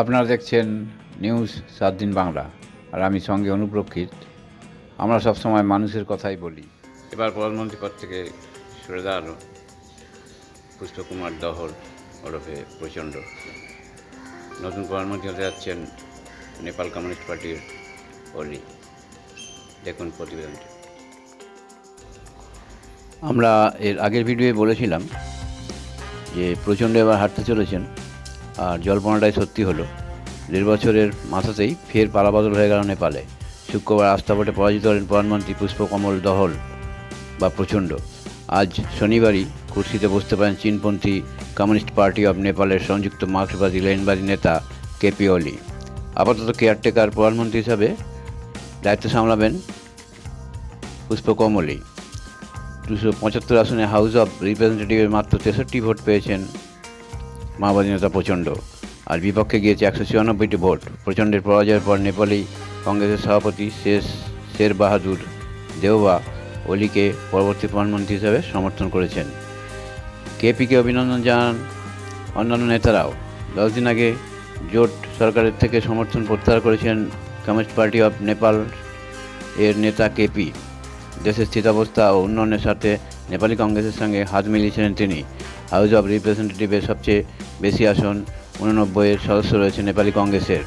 আপনারা দেখছেন নিউজ সাত দিন বাংলা আর আমি সঙ্গে অনুপ্রক্ষিত। আমরা সবসময় মানুষের কথাই বলি। এবার প্রধানমন্ত্রী পদ থেকে সরে দাঁড়াল পুষ্পকুমার দহর ওরফে প্রচণ্ড। নতুন প্রধানমন্ত্রী হতে যাচ্ছেন নেপাল কমিউনিস্ট পার্টির অলি দেখুন প্রতিবেদনটি। আমরা এর আগের ভিডিওয়ে বলেছিলাম যে প্রচণ্ড এবার হাঁটতে চলেছেন। আর জল্পনাটাই সত্যি হলো। দেড় বছরের মাথাতেই ফের পালাবদল হয়ে গেল নেপালে। শুক্রবার আস্থা ভোটে পরাজিত হলেন প্রধানমন্ত্রী পুষ্পকমল দহল বা প্রচণ্ড। আজ শনিবারই কুর্সিতে বসতে পারেন চীনপন্থী কমিউনিস্ট পার্টি অব নেপালের সংযুক্ত মার্ক্সবাদী লেনবাদী নেতা কেপি ওলি আপাতত কেয়ারটেকার প্রধানমন্ত্রী হিসাবে দায়িত্ব সামলাবেন পুষ্পকমলই দুশো পঁচাত্তর আসনে হাউস অব রিপ্রেজেন্টেটিভের মাত্র তেষট্টি ভোট পেয়েছেন মাওবাদী নেতা প্রচণ্ড। আর বিপক্ষে গিয়েছে একশো চুরানব্বইটি ভোট। প্রচণ্ডের পরাজয়ের পর নেপালি কংগ্রেসের সভাপতি শেষ শের বাহাদুর দেওবা অলিকে পরবর্তী প্রধানমন্ত্রী হিসেবে সমর্থন করেছেন। কেপিকে অভিনন্দন জানান অন্যান্য নেতারাও। দশ দিন আগে জোট সরকারের থেকে সমর্থন প্রত্যাহার করেছেন কমিউনিস্ট পার্টি অফ নেপাল এর নেতা কেপি। দেশের স্থিতাবস্থা ও উন্নয়নের সাথে নেপালি কংগ্রেসের সঙ্গে হাত মিলিয়েছিলেন তিনি। হাউস অব রিপ্রেজেন্টেটিভের সবচেয়ে বেশি আসন উননব্বইয়ের সদস্য রয়েছে নেপালি কংগ্রেসের।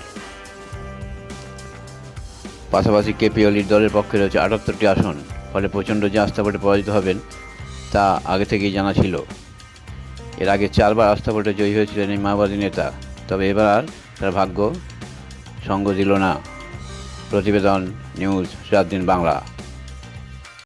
পাশাপাশি কেপি অলির দলের পক্ষে রয়েছে আটাত্তরটি আসন, ফলে প্রচণ্ড যে আস্থা ভোটে পরাজিত হবেন তা আগে থেকেই জানা ছিল। এর আগে চারবার আস্থা ভোটে জয়ী হয়েছিলেন এই মাওবাদী নেতা, তবে এবার আর তার ভাগ্য সঙ্গ দিল না। প্রতিবেদন নিউজ সাত দিন বাংলা।